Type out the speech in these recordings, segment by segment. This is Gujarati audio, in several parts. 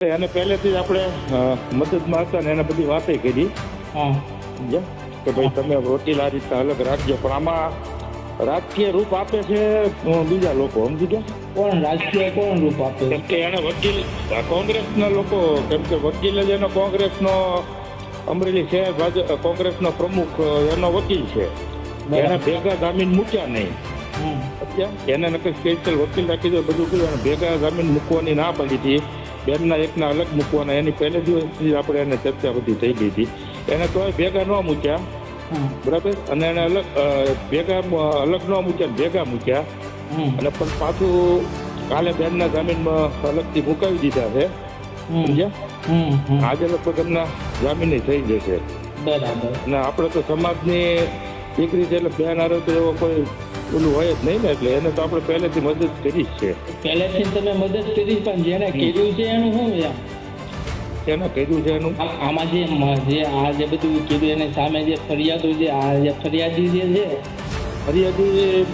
એને પહેલેથી જ આપણે મદદમાં હતા ને એને બધી વાતે કરી. કે ભાઈ તમે વકીલ આ રીતના અલગ રાખજો. પણ આમાં રાજકીય રૂપ આપે છે બીજા લોકો સમજી ગયા? કોણ? રાજકીય કોણ રૂપ આપે? કેમ કે એને વકીલ કોંગ્રેસના લોકો કેમ કે વકીલ જ એનો કોંગ્રેસનો અમરેલી શહેર ભાજપ કોંગ્રેસનો પ્રમુખ એનો વકીલ છે. એને ભેગા જામીન મૂક્યા નહીં. અત્યારે એને નકર સ્પેશિયલ વકીલ રાખી દો બધું કર્યું એને ભેગા જામીન મૂકવાની ના પડી હતી. બેનના એકના અલગ મૂકવાના એની પહેલે દિવસથી આપણે એને ચર્ચા બધી થઈ ગઈ હતી. એને તો ભેગા ન મૂક્યા. બરાબર? અને એને અલગ ભેગા અલગ ન મૂક્યા ભેગા મૂક્યા. અને પણ પાછું કાલે બેનના જામીનમાં અલગથી મુકાવી દીધા છે. સમજ્યા. આજે લગભગ એમના જામીન થઈ જશે. બરાબર. અને આપણે તો સમાજની દીકરી છે એટલે બેન આરોગ્ય એવો કોઈ ઓલું હોય જ નહીં ને એટલે એને તો આપણે પહેલેથી મદદ કરી જ છે. પહેલેથી તમે મદદ કરી પણ જેને કર્યું છે એનું શું એમ એને કર્યું છે એનું? આમાં જે જે આ જે બધું કીધું એને સામે જે ફરિયાદો જે આ જે ફરિયાદી જે છે ફરિયાદી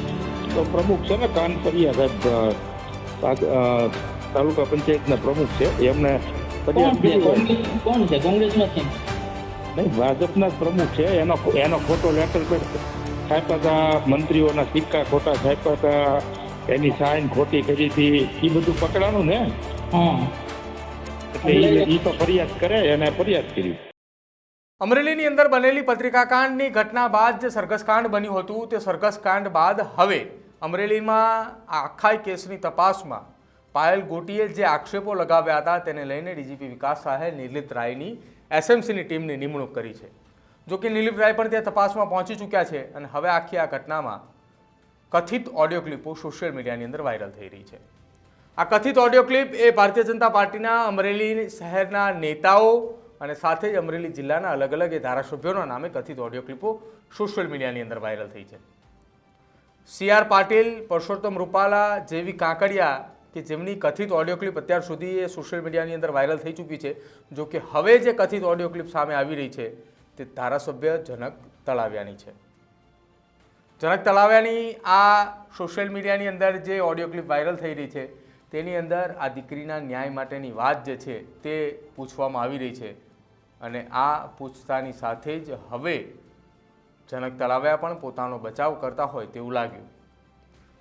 તો પ્રમુખ છે ને કાન ફરિયા સાહેબ અ, પા- અ, તાલુકા પંચાયતના પ્રમુખ છે. એમને કોણ છે? કોંગ્રેસમાં છે? નહીં ભાજપના પ્રમુખ છે. એનો એનો ખોટો લેટર પેડ છાપ્યા હતા મંત્રીઓના સિક્કા ખોટા છાપ્યા હતા એની સાઈન ખોટી કરી હતી એ બધું પકડાનું ને? એટલે એ તો ફરિયાદ કરે એને ફરિયાદ કરી. અમરેલીની અંદર બનેલી પત્રિકાકાંડની ઘટના બાદ જે સરઘસકાંડ બન્યું હતું તે સરઘસકાંડ બાદ હવે અમરેલીમાં આખા કેસની તપાસમાં પાયલ ગોટીએ જે આક્ષેપો લગાવ્યા હતા તેને લઈને ડીજીપી વિકાસ શાહે નિર્લિત રાયની એસએમસીની ટીમની નિમણૂક કરી છે. જો કે નિર્લિત રાય પણ ત્યાં તપાસમાં પહોંચી ચૂક્યા છે અને હવે આખી આ ઘટનામાં કથિત ઓડિયો ક્લિપો સોશિયલ મીડિયાની અંદર વાયરલ થઈ રહી છે. આ કથિત ઓડિયો ક્લિપ એ ભારતીય જનતા પાર્ટીના અમરેલી શહેરના નેતાઓ અને સાથે જ અમરેલી જિલ્લાના અલગ અલગ એ ધારાસભ્યોના નામે કથિત ઓડિયો ક્લિપો સોશિયલ મીડિયાની અંદર વાયરલ થઈ છે. સી આર પાટીલ, પરસોત્તમ રૂપાલા જેવી કાંકડિયા કે જેમની કથિત ઓડિયો ક્લિપ અત્યાર સુધી એ સોશિયલ મીડિયાની અંદર વાયરલ થઈ ચૂકી છે, જો કે હવે જે કથિત ઓડિયો ક્લિપ સામે આવી રહી છે તે ધારાસભ્ય જનક તળાવ્યાની છે. જનક તળાવ્યાની આ સોશિયલ મીડિયાની અંદર જે ઓડિયો ક્લિપ વાયરલ થઈ રહી છે, તેની અંદર આ દીકરીના ન્યાય માટેની વાત જે છે તે પૂછવામાં આવી રહી છે અને આ પૂછતાની સાથે જ હવે જનક તળાવ્યા પણ પોતાનો બચાવ કરતા હોય તેવું લાગ્યું.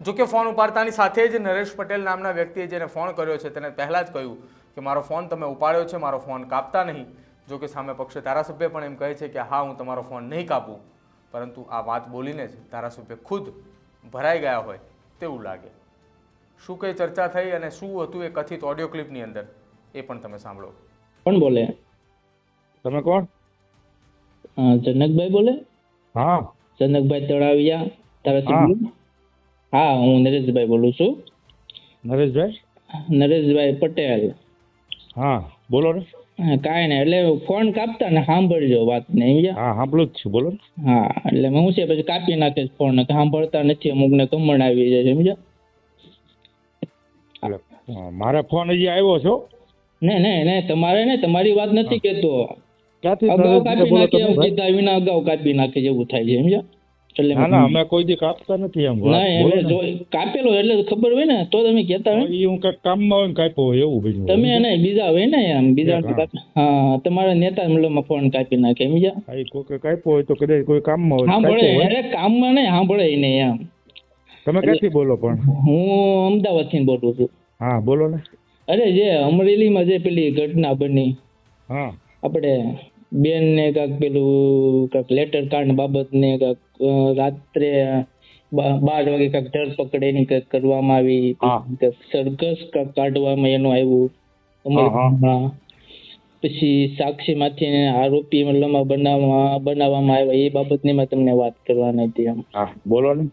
જો કે ફોન ઉપાડતાની સાથે જ નરેશ પટેલ નામના વ્યક્તિએ જેને ફોન કર્યો છે, તેને પહેલાં જ કહ્યું કે, મારો ફોન તમે ઉપાડ્યો છે, મારો ફોન કાપતા નહીં. જો કે સામે પક્ષે ધારાસભ્ય પણ એમ કહે છે કે હા હું તમારો ફોન નહીં કાપું. પરંતુ આ વાત બોલીને જ ધારાસભ્ય ખુદ ભરાઈ ગયા હોય તેવું લાગે. શું કઈ ચર્ચા થઈ અને શું હતું એ કથિત ઓડિયો ક્લિપની અંદર? એ પણ તમે સાંભળો. કોણ બોલે? તમે કોણ? હા, જનકભાઈ બોલે? હા. જનકભાઈ તળાવિયા હા. હા હું નરેશભાઈ બોલું છું. નરેશભાઈ? નરેશભાઈ પટેલ. હા બોલો ને. હા, કાંઈ નહીં. એટલે ફોન કાપતા ને સાંભળજો વાત ને સમજ્યા હા સાંભળું જ છું. બોલો હા એટલે હું છે? પછી કાપી નાખે છે ફોન ને સાંભળતા નથી અમુકને કમણ આવી જાય છે સમજ્યા મારે ફોન હજી આવ્યો છો? ને ને ને તમારે ને તમારી વાત નથી કેતો. અગાઉ કાપી નાખે કીધા વિના અગાઉ કાપી નાખે જેવું થાય છે સમજ્યા એટલે ના ના અમે કોઈ દી કાપતા નથી એમ ના એટલે જો કાપેલો એટલે ખબર હોય ને તો તમે કહેતા હોય. ઈ હું કંઈક કામમાં હોય ને કાપ્યો હોય એવું બીજું તમે એને બીજા હોય ને એમ બીજા હા. તમારા નેતા મતલબમાં ફોન કાપી નાખે એમ ઈ કોઈ કાપ્યો હોય તો કદાચ કોઈ કામમાં હોય સાંભળે. અરે કામમાં નહીં સાંભળે નહીં એમ. તમે ક્યાંથી બોલો પણ? હું અમદાવાદથી બોલું છું. હા બોલો ને. અરે જે અમરેલીમાં જે પેલી ઘટના બની હા. આપણે બેન ને કાંક પેલું કાંક લેટર કાર્ડ બાબત ને કાંક રાત્રે બાર વાગે કાંક ધરપકડ એની કાંક કરવામાં આવી. હા. સરઘસ કાંક કાઢવામાં એનું આવ્યું. પછી સાક્ષી માંથી આરોપી મતલબ બનાવવા બનાવવામાં આવ્યા. એ બાબતની મેં તમને વાત કરવાની હતી એમ. બોલો ને.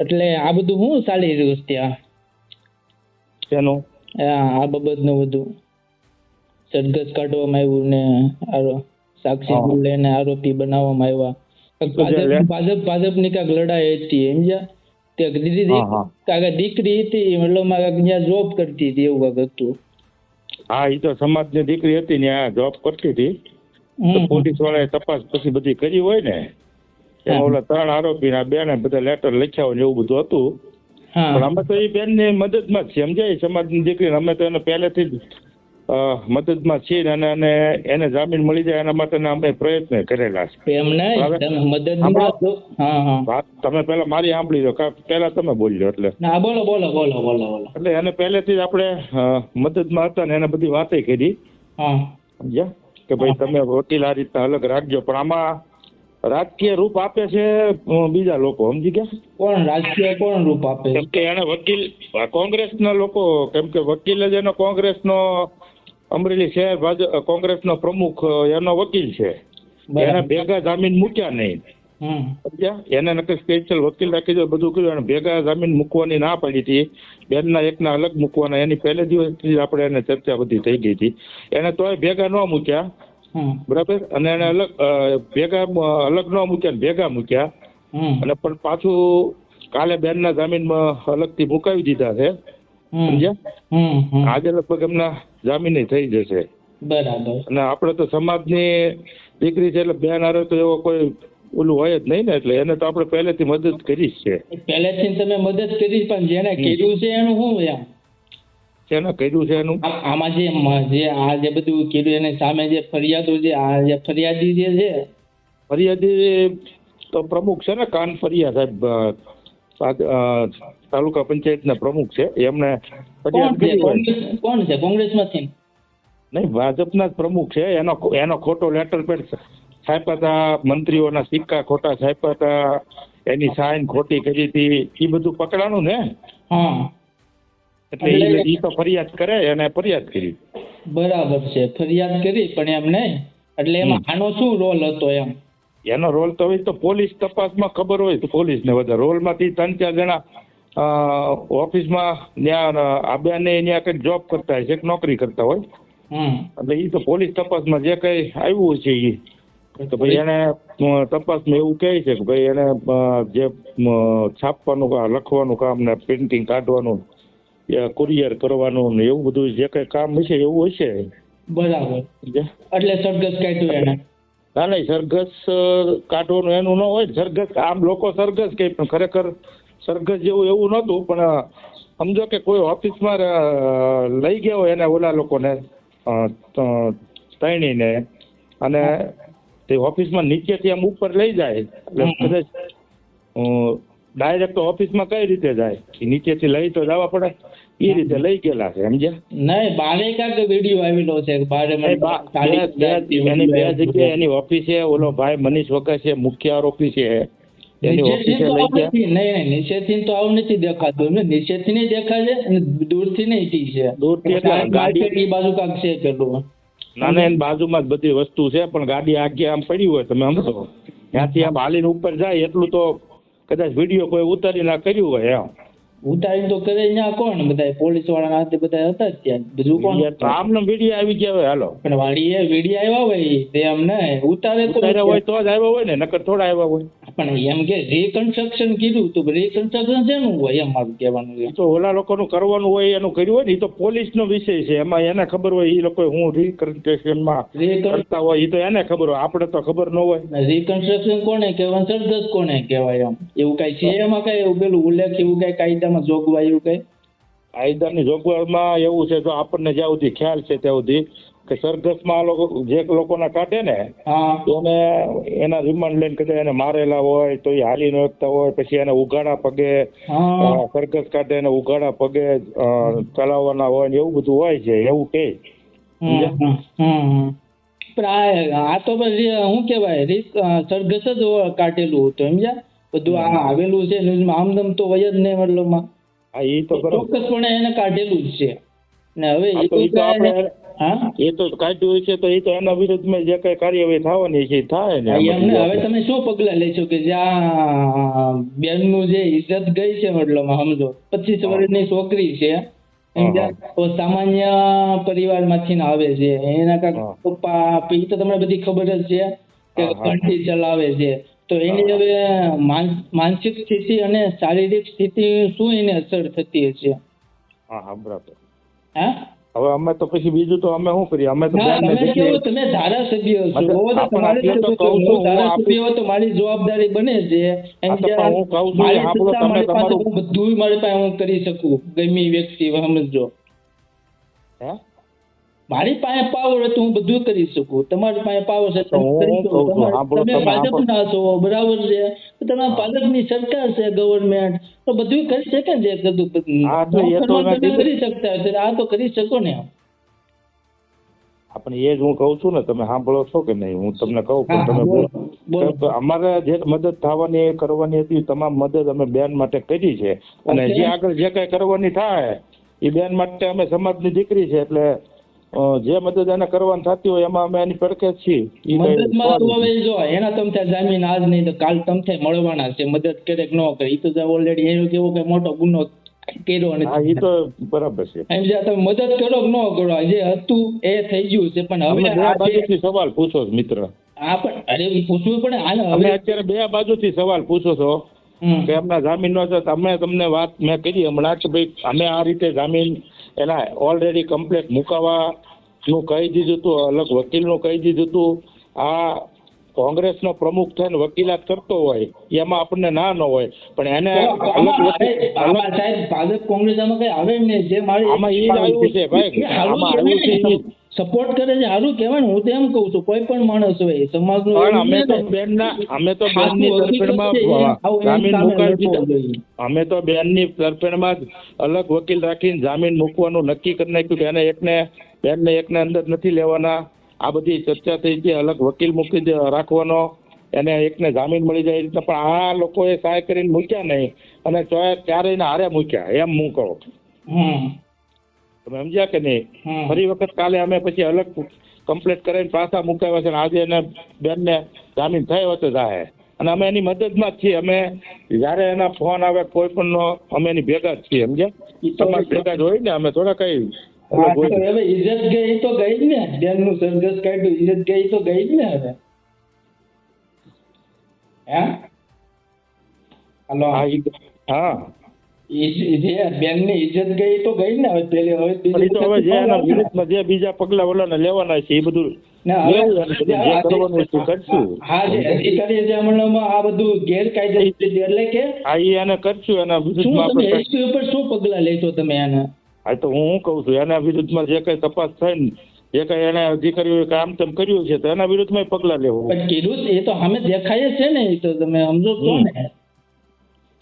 એટલે આ બધું શું ચાલી રહ્યું છે ત્યાં? આ આ બાબતનું બધું. સરઘસ કાઢવામાં આવ્યું ને આરો- સાક્ષી લઈને આરોપી બનાવવામાં આવ્યા. ભાજપ ભાજપની કાંક લડાઈ હતી સમજ્યા? ત્યાં દીદી હા. દીકરી હતી મતલબ ત્યાં જોબ કરતી હતી એવું કાંક હતું. હા એ તો સમાજની દીકરી હતી ને આ જોબ કરતી હતી. પોલીસ વાળાએ તપાસ પછી બધી કરી હોય ને એમાં ઓલા ત્રણ આરોપી ના બેને બધા લેટર લખ્યા હોય ને એવું બધું હતું. પણ અમે તો એ બેનની મદદમાં જ સમજાય? સમાજની દીકરી અમે તો એને પહેલેથી જ મદદમાં છે અને અને એને જામીન મળી જાય એના માટેના અમે પ્રયત્ન કરેલા છે. તમે પેલા પહેલા મારી સાંભળી લો કા પહેલા તમે બોલ્યો એટલે. બોલો બોલો બોલો બોલો એટલે એને પહેલેથી જ આપણે મદદમાં હતા ને એને બધી વાતે કરી. સમજ્યા? કે ભાઈ તમે વકીલ આ રીતના અલગ રાખજો પણ આમાં રાજકીય રૂપ આપે છે બીજા લોકો સમજી ગયા? કોણ? રાજકીય કોણ રૂપ આપે? કેમ કે એને વકીલ કોંગ્રેસ કોંગ્રેસના લોકો કેમ કે વકીલ જ એનો કોંગ્રેસનો અમરેલી શહેર ભાજપ કોંગ્રેસનો પ્રમુખ એનો વકીલ છે. એને ભેગા જામીન મૂક્યા નહીં. એને નક્કી સ્પેશિયલ વકીલ રાખી દો બધું કર્યું. અને ભેગા જામીન મૂકવાની ના પડી હતી. બેનના એકના અલગ મૂકવાના. એની પહેલે દિવસથી આપણે એને ચર્ચા બધી થઈ ગઈ હતી. એને તોય ભેગા ન મૂક્યા. બરાબર? અને એને અલગ ભેગા અલગ ન મૂક્યા ભેગા મૂક્યા. અને પણ પાછું કાલે બેનના જામીનમાં અલગથી મુકાવી દીધા છે. સમજ્યા? આજે લગભગ એમના જામીન થઈ જશે. બરાબર. અને આપણે તો સમાજની દીકરી છે એટલે બેન હારે તો એવો કોઈ ઓલું હોય જ નહીં ને એટલે એને તો આપણે પહેલેથી મદદ કરી છે. પહેલેથી તમે મદદ કરી પણ જેને કીધું છે એનું શું એમ? શેને કર્યું છે એનું? આમાં જે જે આ જે બધું કીધું એની સામે જે ફરિયાદો જે આ જે ફરિયાદી જે છે ફરિયાદી તો પ્રમુખ છે ને કાન ફરિયા સાહેબ તાલુકા પંચાયતના પ્રમુખ છે. એમને કોણ ફરિયાદ છે કોંગ્રેસ કોણ છે? કોંગ્રેસમાંથી નહીં ભાજપના જ પ્રમુખ છે. એનો એનો ખોટો લેટર પેડ છાપ્યા હતા મંત્રીઓના સિક્કા ખોટા છાપ્યા હતા એની સાઇન ખોટી કરી હતી. એ બધું પકડાનું ને? એટલે ઈ તો ફરિયાદ કરે એને ફરિયાદ કરી. બરાબર છે. ફરિયાદ કરી પણ એમ નહીં. એટલે એમાં આનો શું રોલ હતો એમ? એનો રોલ તો હોય તો પોલીસ તપાસમાં ખબર હોય તો પોલીસને વધારે. રોલમાંથી ત્રણ ચાર જણા ઓફિસમાં ત્યાં આ બેને ત્યાં કંઈક જોબ કરતા હોય છે નોકરી કરતા હોય. એટલે એ તો પોલીસ તપાસમાં જે કંઈ આવ્યું છે એ તો ભાઈ એને તપાસમાં એવું કહે છે કે ભાઈ એને જે છાપવાનું લખવાનું કામ ને પ્રિન્ટિંગ કાઢવાનું કુરિયર કરવાનું ને એવું બધું જે કંઈ કામ હશે એવું હશે. બરાબર. એટલે સરઘસ કાઢ્યું એને. ના નહીં સરઘસ કાઢવાનું એનું ન હોય. સરઘસ આમ લોકો સરઘસ કહે પણ ખરેખર સરઘસ જેવું એવું નહોતું પણ સમજો કે કોઈ ઓફિસમાં લઈ ગયા હોય એને ઓલા લોકોને તણીને અને તે ઓફિસમાં નીચેથી આમ ઉપર લઈ જાય એટલે. કદાચ ડાયરેક્ટ ઓફિસમાં કઈ રીતે જાય નીચેથી લઈ તો જવા પડે એ રીતે લઈ ગયેલા છે સમજ્યા? નહીં બારે કાંક વીડિયો આવેલો છે બારે બા- એની બે જગ્યાએ એની ઓફિસે ઓલો ભાઈ મનીષ વગર છે મુખ્ય આરોપી છે. એની ઓફિસે લઈ આવું ગયા. નથી નહીં નહીં નીચેથી તો આવું નથી દેખાતું. નીચેથી નહીં દેખાય છે અને દૂરથી નહીં ઠીક છે. દૂરથી એટલે ગાડી- બાજુ કાંક છે પેલું નાના એની બાજુમાં જ બધી વસ્તુ છે પણ ગાડી આગે આમ પડી હોય તમે સમજો. ત્યાંથી આમ હાલીને ઉપર જાય એટલું તો કદાચ વીડિયો કોઈ ઉતારી ના કર્યું હોય એમ. ઉતારી તો કરે ત્યાં કોણ? બધા પોલીસવાળા હાથે બધા હતા જ ત્યાં. બીજું કોણ? આમને વીડિયો આવી ગયા હોય હાલો. પણ વાડીએ વીડિયો આવ્યા હોય તે એમ નહીં ઉતારે તો હોય તો જ આવ્યા હોય ને નકર થોડા આવ્યા હોય. પણ એમ કે રીકન્સ્ટ્રક્શન કીધું તો રીકન્સ્ટ્રક્શન શેનું હોય એમ મારું કહેવાનું તો ઓલા લોકોનું કરવાનું હોય એનું કર્યું હોય ને એ તો પોલીસનો વિષય છે. એમાં એને ખબર હોય એ લોકો હું રિકન્સ્ટ્રક્શનમાં કરતા હોય એ તો એને ખબર હોય. આપણે તો ખબર ન હોય. રિકન્સ્ટ્રક્શન કોને કહેવાય? સરદસ કોને કહેવાય એમ? એવું કઈ છે એમાં કઈ? પેલું ઉલ્લેખ એવું કઈ કાયદામાં જોગવાઈ એવું કઈ? કાયદાની જોગવાઈમાં એવું છે તો આપણને જ્યાં સુધી ખ્યાલ છે ત્યાં સુધી કે સરઘસમાં લોકો જે લોકોના કાઢે ને એને એના રિમાન્ડ લઈને કદાચ એને મારેલા હોય તો એ હાલી ન શકતા હોય પછી એને ઉઘાડા પગે સરઘસ કાઢે એને ઉઘાડા પગે ચલાવવાના હોય ને એવું બધું હોય છે એવું કે. પણ આ તો પછી શું કહેવાય સરઘસ જ કાઢેલું હતું સમજ્યા? બધું આ આવેલું છે ન્યૂઝમાં આમદમ તો વય જ નહીં મતલબમાં હા એ તો ચોક્કસપણે એને કાઢેલું જ છે. ને હવે એ તો આપણે હા? એ તો કાઢ્યું છે તો એ તો એના વિરુદ્ધમાં જે કઈ કાર્યવાહી થવાની છે થાય ને એમને હવે તમે શું પગલાં લેશો કે જ્યાં બેનનું જે ઇજ્જત ગઈ છે મતલબમાં સમજો. પચીસ વર્ષની છોકરી છે. સામાન્ય પરિવારમાંથી માંથી આવે છે. એના કાંઈક હા. પપ્પા એ તો તમને બધી ખબર જ છે કે. ઘંટી ચલાવે છે. તો એની હવે માન- માનસિક સ્થિતિ અને શારીરિક સ્થિતિ શું એને અસર થતી હશે? હા હા બરાબર. હા? હવે અમે તો પછી બીજું તો અમે શું કરીએ? અમે તો તમે ધારાસભ્ય છો. તો મારી જવાબદારી બને છે. એમ કે હું કહું છું, બધું મારી પાસે હું કરી શકું. ગમી વ્યક્તિ સમજો હે? મારી પાસે પાવર હોય હું બધું કરી શકું. તમારી પાસે પાવર છે તમે ભાજપના છો બરાબર છે? તમે ભાજપની સરકાર છે ગવર્મેન્ટ તો બધું કરી શકે ને જે બધું. કરી શકતા હોય આ તો કરી શકો ને આપણે એ જ હું કહું છું ને તમે સાંભળો છો કે નહીં? હું તમને કહું પણ તમે બોલો. અમારે જે મદદ થવાની એ કરવાની હતી તમામ મદદ અમે બેન માટે કરી છે. અને જે આગળ જે કઈ કરવાની થાય એ બેન માટે અમે સમાજની દીકરી છે એટલે જે મદદ એને કરવાની થતી હોય એમાં અમે એની પડખે છીએ. મદદમાં તો હવે જો એના તમથે જામીન આજ નહીં તો કાલ તમથે મળવાના છે. મદદ ક્યારેક ન કરે એ તો ઓલરેડી એનો કેવો કે મોટો ગુનો કર્યો હા એ તો બરાબર છે. એમ જે તમે મદદ કરો ન કરો જે હતું એ થઈ ગયું છે. પણ હવે આ બાજુથી સવાલ પૂછો છો મિત્ર. હા પણ અરે પૂછવું પડે. અમે હવે અત્યારે બે બાજુથી સવાલ પૂછો છો કે એમના જામીન નો છે અમે તમને વાત મેં કરી હમણાં કે ભાઈ અમે આ રીતે જામીન એના ઓલરેડી કમ્પ્લેટ મુકાવાનું કહી દીધું હતું અલગ વકીલનું કહી દીધું હતું આ કોંગ્રેસનો પ્રમુખ થઈને વકીલાત કરતો હોય એમાં આપણને ના ન હોય પણ એને અલગ સાહેબ ભાજપ કોંગ્રેસ આમાં કઈ આવે નહીં જે મારી આમાં ઈ આવ્યું છે ભાઈ. આમાં આવ્યું છે ને. ઈ જ. સપોર્ટ કરે છે સારું કહેવાય ને હું તો એમ કહું છું કોઈ પણ માણસ હોય સમાજ પણ અમે તો એવું બેનના અમે તો બેન બેનની તરફેણમાં એમ જામીન મુકાવી. અમે તો બેનની તરફેણમાં અલગ વકીલ રાખીને જામીન મૂકવાનું નક્કી કરી નાખ્યું કે એને એકને બેનને એકને અંદર નથી લેવાના આ બધી ચર્ચા થઈ છે. અલગ વકીલ મૂકી રાખવાનો એને એકને જામીન મળી જાય એ રીતના પણ આ લોકોએ સહાય કરીને મૂક્યા નહીં. અને ક્યારેય હારે મૂક્યા. એમ હું કહું. તમે સમજ્યા કે નહીં? ફરી વખત કાલે અમે પછી અલગ કમ્પ્લેટ કરીને પાછા મુકાવ્યા છે આજે એને બેનને જામીન થયો હતો જાહે. અને અમે એની મદદમાં જ છીએ. અમે જ્યારે એના ફોન આવે કોઈ પણ અમે એની ભેગા જ છીએ. સમજ્યા? તમારે ભેગા જ હોય ને. અમે થોડા કઈ હવે ઇજ્જત ગઈ તો ગઈ જ ને. બેનનું સરઘસ કાઢ્યું ઇજ્જત ગઈ તો ગઈ જ ને હવે. હે? હાલો. હા જે ગઈ તો ગઈ ને હવે પેલી હવે પણ તો હવે જે એના બીજી પગલા ઓલાને લેવાના છે એ બધું ના, કરશું. એને શું પગલા લેશો તમે એને હા તો હું કહું છું એના વિરુદ્ધમાં જે કઈ તપાસ થાય ને જે કઈ એને અધિકારીઓએ કામ તેમ કર્યું છે તો એના વિરુદ્ધમાં પગલા લેવું કીધું એ તો અમે દેખાય છે ને એ તો તમે સમજો છો ને.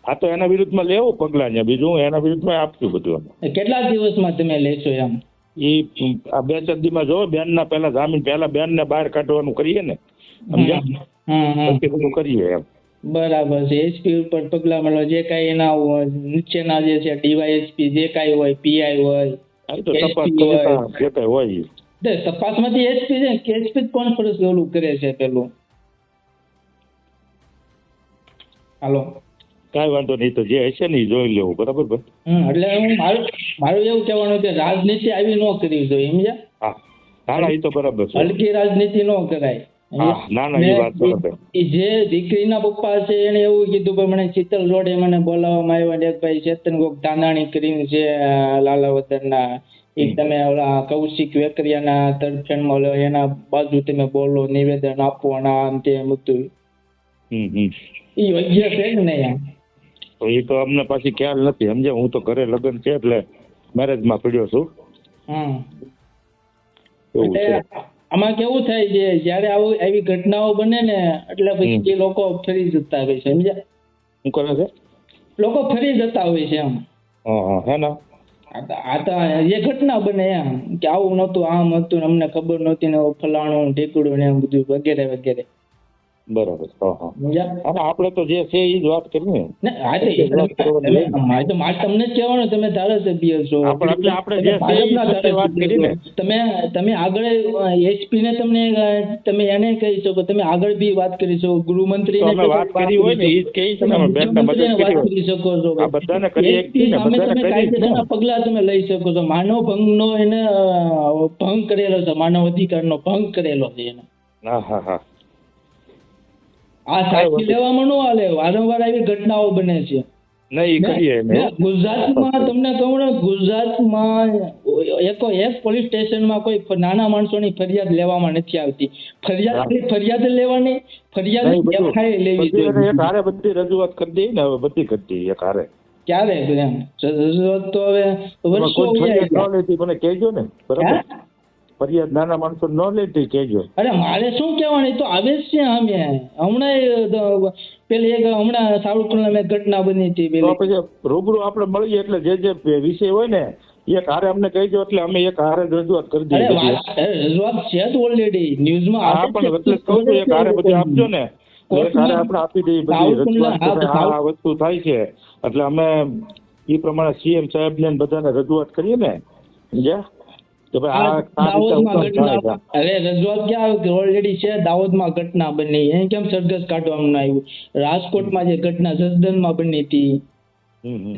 હા તો એના વિરુદ્ધમાં લેવું પગલા ને બીજું હું એના વિરુદ્ધમાં આપશું બધું કેટલા દિવસમાં તમે લેશો એમ? એ આ બે ચાર દીમાં જો બેન ના પેલા જામીન પેલા બેન ને બહાર કાઢવાનું કરીએ ને સમજ્યા? પછી બધું કરીએ એમ. બરાબર છે. એસપી ઉપર પગલા મળો જે કાંઈ એના હોય, નીચેના જે છે ડીવાયએસપી જે કાંઈ હોય પીઆઈ હોય. જે કઈ હોય તપાસમાંથી એસપી છે કે એસપી કોન્ફરન્સ ઓલું કરે છે પેલું. હાલો. કાંઈ વાંધો નહીં તો જે હશે ને જોઈ લેવું બરાબર ભાઈ? એટલે હું મારું મારું એવું કહેવાનું કે રાજનીતિ આવી ન કરવી જોઈએ સમજ્યા? હા ના એ તો બરાબર છે. હલકી રાજનીતિ ન કરાય. હા ના ના એ વાત બરાબર. જે દીકરીના પપ્પા છે એને એવું કીધું કે મને શીતલ રોડે મને બોલાવવામાં આવ્યા ને ભાઈ ચેતન ગોક ધાનાણી કરીને છે લાલાવદરના એક તમે ઓલા કૌશિક વેકરિયાના તરફેણમાં એના બાજુ તમે બોલો નિવેદન આપવાના આમ તેમ હતું. હમ હમ. ઈ યોગ્ય છે ને નહીં તો એ તો અમને પાછી ખ્યાલ નથી સમજે? હું તો ઘરે લગ્ન છે એટલે મેરેજમાં પડ્યો છું. હમ એવું છે. આમાં કેવું થાય છે જ્યારે આવું આવી ઘટનાઓ બને ને એટલે પછી એ લોકો ફરી જતા હોય છે સમજ્યા? શું કરે છે? લોકો ફરી જતા હોય છે એમ. હા ને. આ તો- એ જે ઘટના બને એમ કે આવું નહોતું આમ હતું અમને ખબર નહોતી ને ફલાણું ઢીકડું ને એમ બધું વગેરે વગેરે. બરાબર હા હા. સમજ્યા અને આપણે તો જે છે એ જ વાત કરીએ ને આ તો એ વાત કરવાની તમે- નહીં. મારે તો મારે તમને જ કહેવાનું તમે ધારાસભ્ય છો આપણે આપણે જે તમે વાત. તમે તમે આગળ એચપી ને તમને તમે એને કહી શકો તમે આગળ બી વાત કરી શકો ગૃહમંત્રી વાત કરી હોય ને એ જ કહી ને બેનને મદદ કરી શકો છો. આ બધાને ને, કાયદેસરના પગલા તમે લઈ શકો છો. માનવ ભંગનો એને ભંગ કરેલો છે માનવ અધિકારનો ભંગ કરેલો છે એને. હા હા હા. આ સાચી લેવામાં ન હાલે. વારંવાર આવી ઘટનાઓ બને છે. નહીં કરીએ ગુજરાતમાં તમને કહું ને ગુજરાતમાં એકો એક પોલીસ સ્ટેશનમાં કોઈ નાના માણસોની ફરિયાદ લેવામાં નથી આવતી. ફરિયાદ ફરિયાદ લેવાની ફરિયાદ એફઆઈઆર લેવી જોઈએ હારે બધી રજૂઆત કરી દઈ ને હવે બધી કરી દઈએ એક હારે. ક્યારે? એમ. જરૂરત તો હવે વર્ષો મને કહેજો ને બરાબર? ફરિયાદ નાના માણસો ન લેતી કહેજો. અરે મારે શું કહેવાનું? એ તો આવે જ છે અમે. હમણાં પેલી એક હમણાં સાવરકુંડલા મેં ઘટના બની હતી પેલી. પછી રૂબરૂ આપણે મળીએ એટલે જે જે વિષય હોય ને એક હારે અમને કહીજો એટલે અમે એક હારે રજૂઆત કરી દઈએ રજૂઆત છે જ ઓલરેડી ન્યૂઝમાં હા પણ એટલે કહું છું એક હારે બધું આપજો ને. એક હારે આપણે આપી દઈએ બધી રજૂઆત આ વસ્તુ થાય છે. એટલે અમે એ પ્રમાણે સીએમ સાહેબ ને બધાને રજૂઆત કરીએ ને. સમજ્યા કે ભાઈ આ. અરે રજૂઆત ક્યાં આવે? ઓલરેડી છે દાહોદમાં ઘટના બની. એ કેમ સરઘસ કાઢવામાં ના આવ્યું? રાજકોટમાં જે ઘટના સદનમાં બની હતી.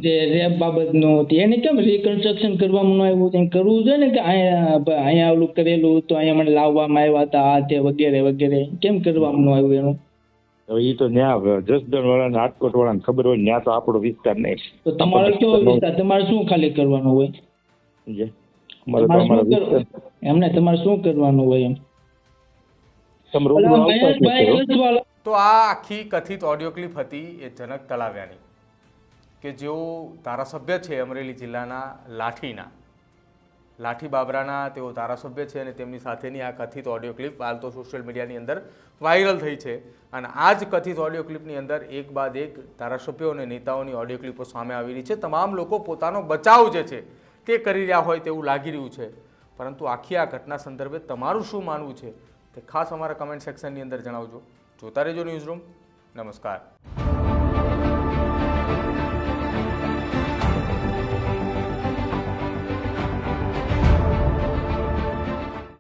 જે રેપ બાબતનું હતી એને કેમ રિકન્સ્ટ્રક્શન કરવામાં આવ્યું? તેને કરવું છે ને કે અહીંયા અહીંયા ઓલું કરેલું તો અહીંયા મને લાવવામાં આવ્યા હતા આ તે વગેરે વગેરે. કેમ કરવામાં આવ્યું એનું? હવે ઈ તો ન્યા જસદણ વાળા ને રાજકોટ વાળાને ખબર હોય ન્યા તો આપણો વિસ્તાર નહીં. તો તમારે કેવો વિસ્તાર? તમારે શું ખાલી કરવાનું હોય? એમને તમારે શું કરવાનું હોય એમ? તો આ આખી કથિત ઓડિયો ક્લિપ હતી એ જનક તલાવ્યાની કે જેઓ ધારાસભ્ય છે અમરેલી જિલ્લાના લાઠીના. લાઠી બાબરાના તેઓ ધારાસભ્ય છે અને તેમની સાથેની આ કથિત ઓડિયો ક્લિપ હાલ તો સોશિયલ મીડિયાની અંદર વાયરલ થઈ છે. અને આ જ કથિત ઓડિયો ક્લિપની અંદર એક બાદ એક ધારાસભ્યો અને નેતાઓની ઓડિયો ક્લિપો સામે આવી રહી છે. તમામ લોકો પોતાનો બચાવ જે છે તે કરી રહ્યા હોય તેવું લાગી રહ્યું છે. પરંતુ આખી આ ઘટના સંદર્ભે તમારું શું માનવું છે તે ખાસ અમારા કમેન્ટ સેક્શનની અંદર જણાવજો. જોતા રહેજો ન્યૂઝ રૂમ નમસ્કાર.